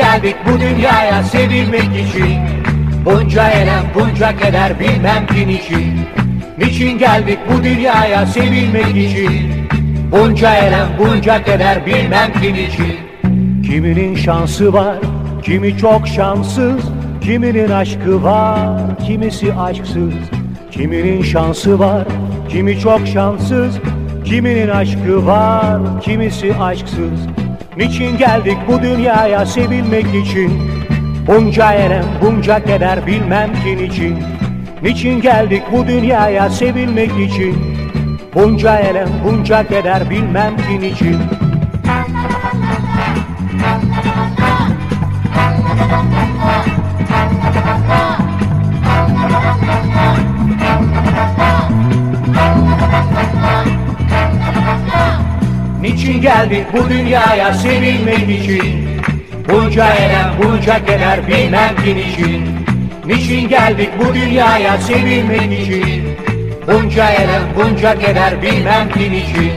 geldik bu dünyaya sevilmek için. Bunca elem bunca keder bilmem ki niçin. Niçin geldik bu dünyaya sevilmek için? Bunca elem bunca keder bilmem ki niçin. Kiminin şansı var, kimi çok şanssız. Kiminin aşkı var, kimisi aşksız. Kiminin şansı var, kimi çok şanssız Kiminin aşkı var, kimisi aşksız. Niçin geldik bu dünyaya sevilmek için? Bunca elem, bunca keder bilmem ki niçin? Niçin geldik bu dünyaya sevilmek için? Bunca elem, bunca keder bilmem ki niçin Niçin geldik bu dünyaya sevilmek için. Bunca elem bunca keder bilmem ki niçin. Niçin geldik bu dünyaya sevilmek için? Bunca elem bunca keder bilmem ki niçin.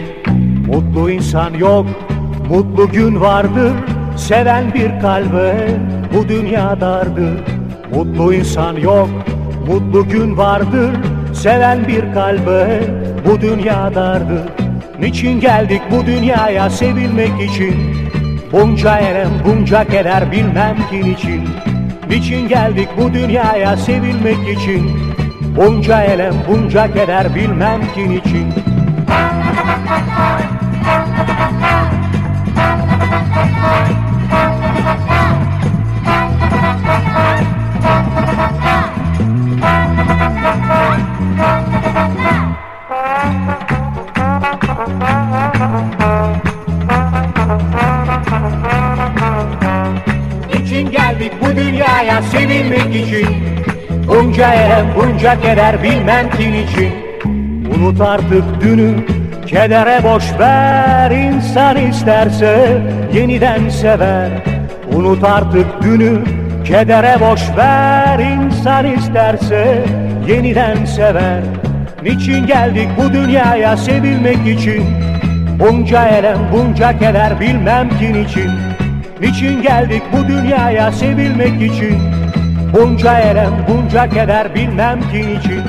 Mutlu insan yok, mutlu gün vardır. Seven bir kalbe bu dünya dardır. Mutlu insan yok, mutlu gün vardır. Seven bir kalbe bu dünya dardır Niçin geldik bu dünyaya sevilmek için? Bunca elem bunca keder bilmem ki niçin Niçin geldik bu dünyaya sevilmek için? Bunca elem bunca keder bilmem ki niçin dünyaya sevilmek için. Bunca elem bunca keder bilmem ki niçin Unut artık dünü Kedere boş ver. İnsan isterse yeniden sever. Unut artık dünü Kedere boş ver. İnsan isterse yeniden sever. Niçin geldik bu dünyaya sevilmek için? Bunca elem bunca keder bilmem ki niçin Niçin geldik bu dünyaya sevilmek için? Bunca elem bunca keder bilmem ki niçin